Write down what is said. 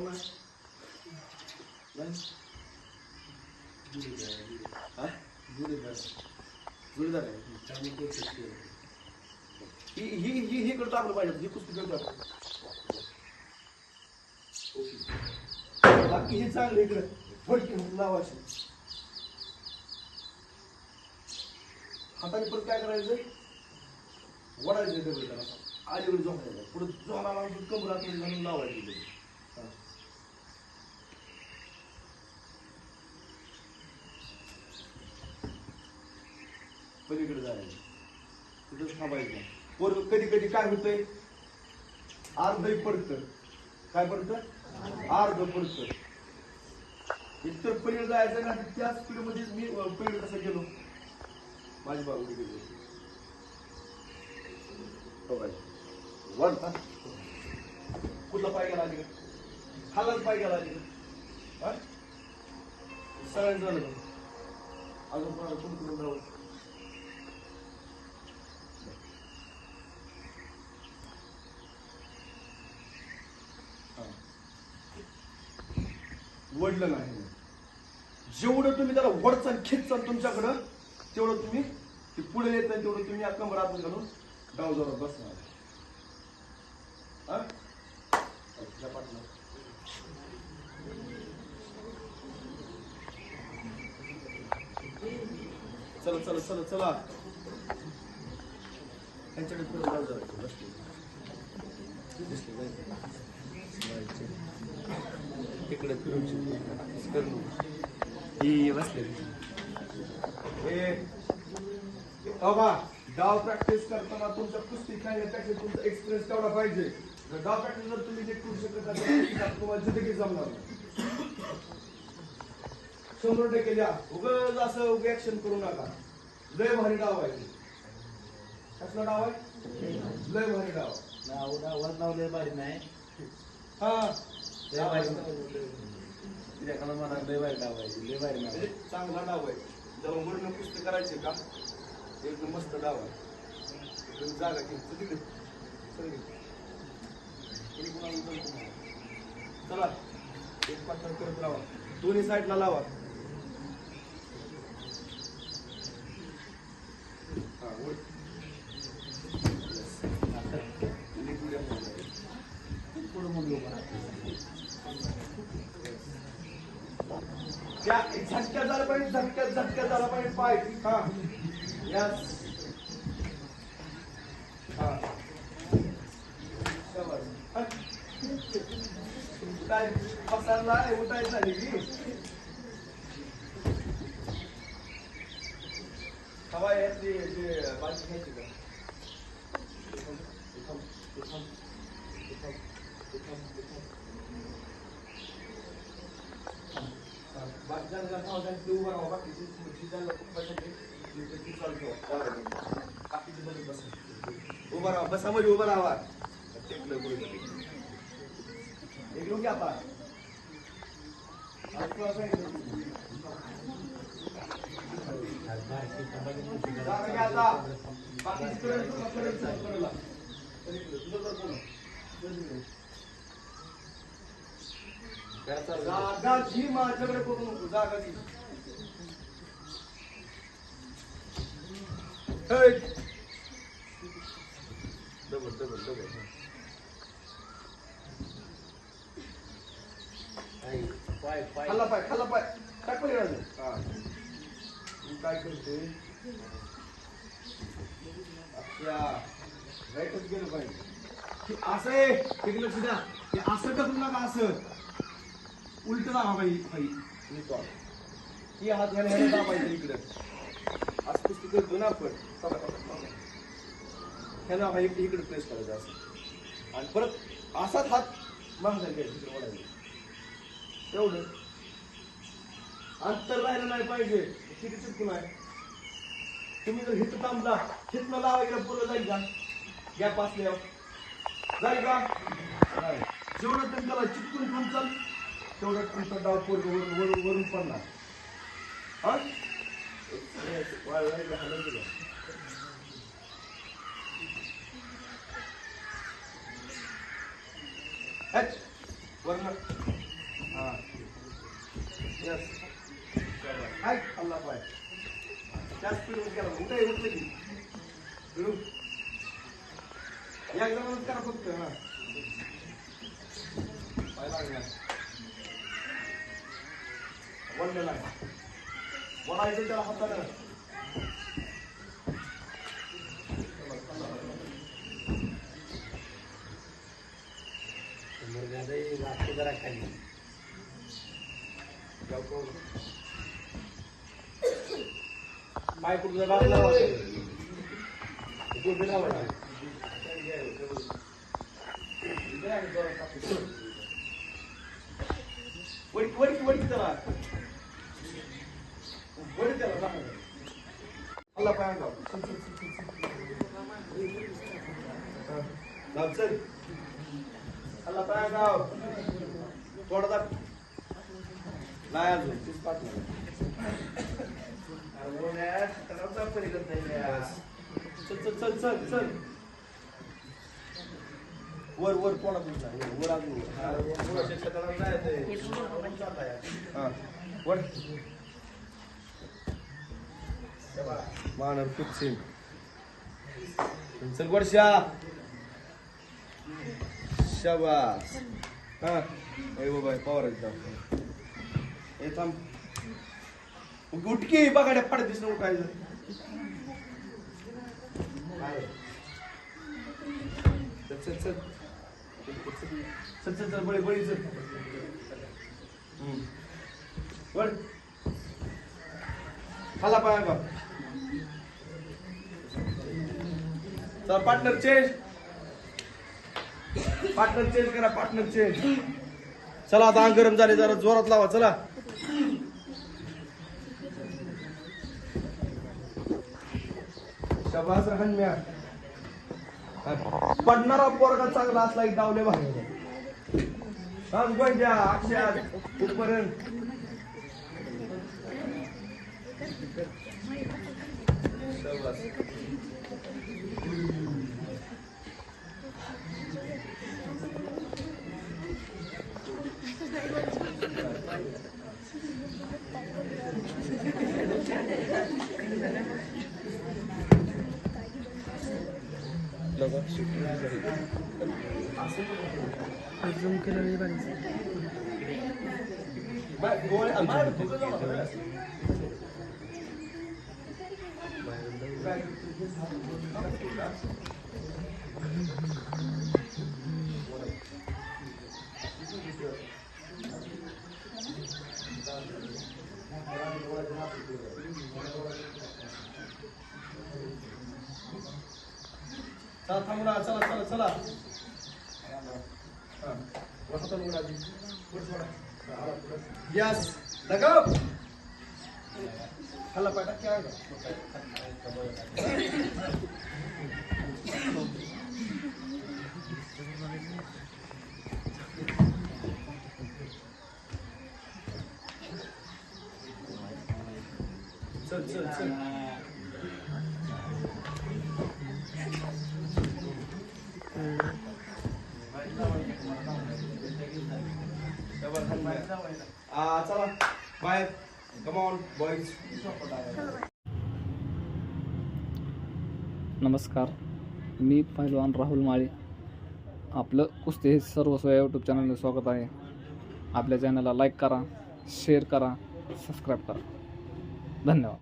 पाहू ना नाही? हा? जोडीदार आहे ही ही ही ही करतो आपलं पाहिजे ही कुस्ती करतो आपण बाकी हे चांगलं इकडं फडकी म्हणून लावायची हाताने परत काय करायचं वडायचं डबल त्याला आलीकडे झोपायचं पुढे झोला लावून कमर आतमध्ये लावायची डबल. हा. पलीकडे जायचं. तिथंच थांबायचं. पोर कधी कधी काय होतंय? अर्धही पडतं. काय पडतं? अर्ध पडतं. इतर पलीकडे जायचं ना त्याच पिढीमध्ये मी पलीकडे कसं गेलो. माझी बाबू गेलो. हो वन हा. कुठला पाय गेला आली खालाच पाय गेला आली हा? सगळ्यांचं झालं अजून कोणाला कोण कुठून जाऊ वडलं नाही. जेवढं तुम्ही त्याला वडचाल खेचचाल तुमच्याकडं तेवढं तुम्ही ते पुढे येत नाही तेवढं तुम्ही कमर आतून घालून डाव जोरात बसणार. चला चला चला चला. त्यांच्याकडे पुढे डाव जरा. बसले. दिसले जायचं. इकडे फिरून करून ही बसले डाव प्रॅक्टिस करताना तुमच्या कुस्ती खेळण्यापेक्षा तुमचा एक्सपिरियन्स तेवढा पाहिजे. जर डाव प्रॅक्टिस जर तुम्ही नीट करू शकत तुम्हाला जिंदगी जमणार. शंभर टक्के द्या. उगाच असं उगे ऍक्शन करू नका. लय भारी डाव आहे कसला डाव आहे? लय भारी डाव. नाव नावात नाव लय भारी नाही. हा. लय म्हणा लय भारी आहे लय भारी नाव चांगला डाव आहे जेव्हा वर्ण कुस्ती करायचे का एकदम मस्त डाव आहे एकदम जागा घे तिकडे. चल कोणाला चला एक पाठण करत लावा दोन्ही साईडला लावा हा, वर. पुढं मग लोक त्या झटक्या झाला पाहिजे झटक्या झटक्या झाला पाहिजे. पाय. हा. यस काय? आहे, उठायचं झाली की? हवा यातली जे बाजी घ्यायची का? उभा उभं राहा बसा म्हणजे उभं राहा टेकलं गोळी. इकडून घ्या आता. आज तुला सांगितलं. जागा घ्या आता. बाकीची कडे तुला कडे चल, कडेला. चल इकडे, तुझं तर कोण? चल इकडे. जागा जी माझ्याकडे करू नको जागा जी डबल डबल डबल. पाय पाय. खाल्ला पाय खाल्ला पाय. काय राजू? हा. मी काय करते? राईटच गेलं पाहिजे. हे असं आहे. हे हे असं करू नका असं? उलट दाबा हवा बाई. तो ही हात ह्याला ह्याला दाबायचं इकडं. असं कुस्ती करतो ना आपण. चला, ह्याला हा इकडे इकडे प्रेस करायचा असं. आणि परत असाच हात मागचा घ्यायचा इकडे वळायचा एवढं. अंतर राहिलं नाही पाहिजे. किती चुकून आहे. तुम्ही जर हित थांबला हितनं लावा गेलं पुरं जाईल का? गॅप असल्यावर. जाईल का? जेवढं तुम्ही त्याला चिटकून थांबचाल तेवढं तुमचा डाव पोरग वरून वरून पडणार हा वाळ- वाळ- हालायचं का? हट. वरनं. हा. Yes. हाय, हल्ला पाय. त्या speed उठलं की. फिरू. या एकदमच करा फक्त हा पाय लागला. वळलेला आहे. वळायचं त्याला हातानं जरा खाली पाय कुठं बाजूला लावायचं. कुठं लावायचं. वडी वडी वडी त्याला वडी त्याला दाखव. हल्ला पाय अंगावर. चल, चल, चल, चल, चल. हा. लाव, चल. हल्ला पाय अंगावर. थोडा दाब. नाही अजून तीच. चल चल चल चल चल. वर वर कोणा वर अजून. वर. हा वर चल वर्षा शाबास. हा. ए बाबा पवार ए थांब. गुटकी बघाड्या पडत दिसणं उठायचं चल चल चल. चल चल बळी बळी चल. हम्म. वळ. खाला पाया का चला पार्टनर चेंज पार्टनर चेंज करा पार्टनर चेंज चला आता अंग गरम झाले जरा जोरात लावा चला. शबास हन्म्या पडणारा पोरगा चांगला असला की डावले बाहेर आज गोंड्या अक्षय कुठपर्यंत शाबास. बाय, गोळे- आ, बाहेर फुकट जाऊ चला चला चला. यस लगाव खाल्ला पाटा क्या चल चल चल. नमस्कार. मी पहिलवान राहुल माळी. आपलं कुस्ती हे सर्वस्व या यूट्यूब चॅनलला स्वागत आहे. आपल्या चॅनलला लाईक करा शेअर करा सबस्क्राईब करा. धन्यवाद.